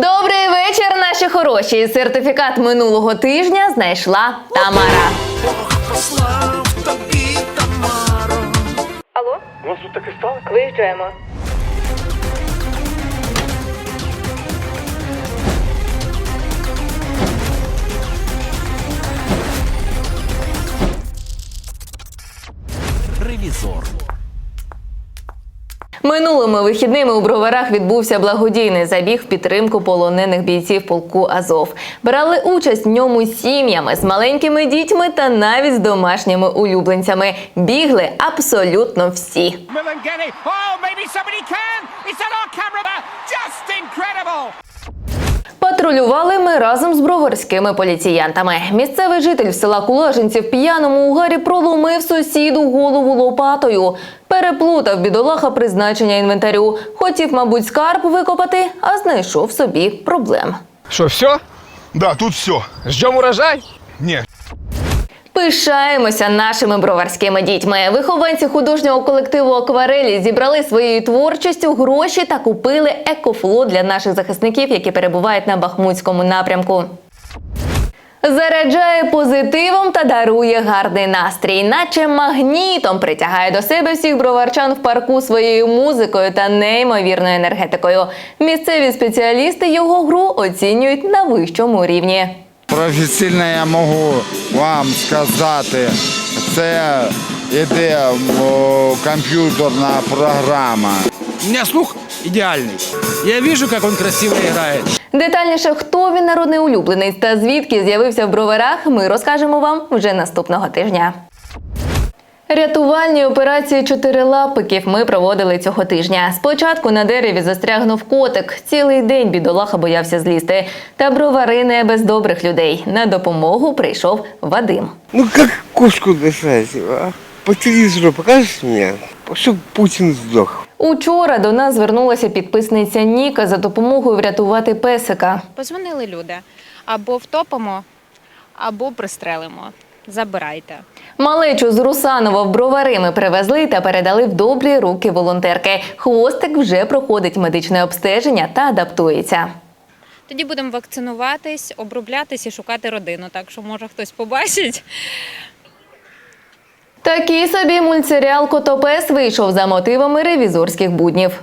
Добрий вечір, наші хороші. Сертифікат минулого тижня знайшла Тамара. Бог послав тобі Тамару. Алло, У нас тут таке сталося? виїжджаємо. Ревізор. Минулими вихідними у броварах відбувся благодійний забіг в підтримку полонених бійців полку Азов. Брали участь в ньому сім'ями з маленькими дітьми та навіть з домашніми улюбленцями. Бігли абсолютно всі. Oh. Патрулювали ми разом з броварськими поліціянтами. Місцевий житель села Кулажинці в п'яному угарі проломив сусіду голову лопатою. Переплутав бідолаха призначення інвентарю. Хотів, мабуть, скарб викопати, а знайшов собі проблем. Що, все? Да, тут все. Ждем урожай? Не, Пишаємося нашими броварськими дітьми. Вихованці художнього колективу Акварелі зібрали своєю творчістю гроші та купили екофло для наших захисників, які перебувають на Бахмутському напрямку. Заряджає позитивом та дарує гарний настрій, наче магнітом притягає до себе всіх броварчан в парку своєю музикою та неймовірною енергетикою. Місцеві спеціалісти його гру оцінюють на вищому рівні. Професійно я можу вам сказати, це іде комп'ютерна програма. У меня слух идеальный. Я вижу, как он красиво играет. Детальніше, хто він народний улюбленець та звідки з'явився в броварах, ми розкажемо вам вже наступного тижня. Рятувальні операції чотирилапиків ми проводили цього тижня. Спочатку на дереві застрягнув котик. Цілий день бідолаха боявся злізти. Та бровари не без добрих людей. На допомогу прийшов Вадим. Ну как кошку дышать? А? По телевизору покажешь мне, чтобы Путин сдох. Учора до нас звернулася підписниця Ніка за допомогою врятувати песика. Позвонили люди. Або втопимо, або пристрелимо. Забирайте. Малечу з Русанова в бровари ми привезли та передали в добрі руки волонтерки. Хвостик вже проходить медичне обстеження та адаптується. Тоді будемо вакцинуватись, оброблятись і шукати родину. Так що, може, хтось побачить. Такий собі мультсеріал Котопес вийшов за мотивами ревізорських буднів.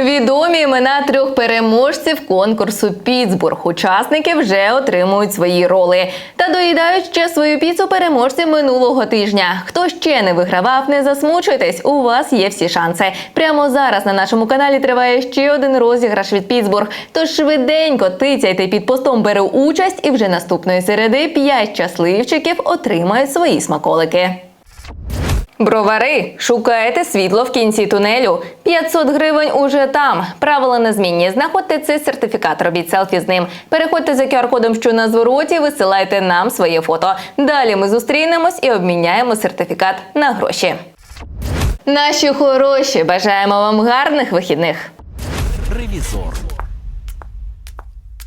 Відомі імена трьох переможців конкурсу Піцбург. Учасники вже отримують свої роли та доїдають ще свою піцу переможці минулого тижня. Хто ще не вигравав, не засмучуйтесь. У вас є всі шанси. Прямо зараз на нашому каналі триває ще один розіграш від Піцбург. Тож швиденько тицяйте під постом беру участь, і вже наступної середи п'ять щасливчиків отримають свої смаколики. Бровари, шукаєте світло в кінці тунелю. 500 гривень уже там. Правила незмінні. Знаходьте цей сертифікат, робіть селфі з ним. Переходьте за QR-кодом, що на звороті, висилайте нам своє фото. Далі ми зустрінемось і обміняємо сертифікат на гроші. Наші хороші, бажаємо вам гарних вихідних. Ревізор.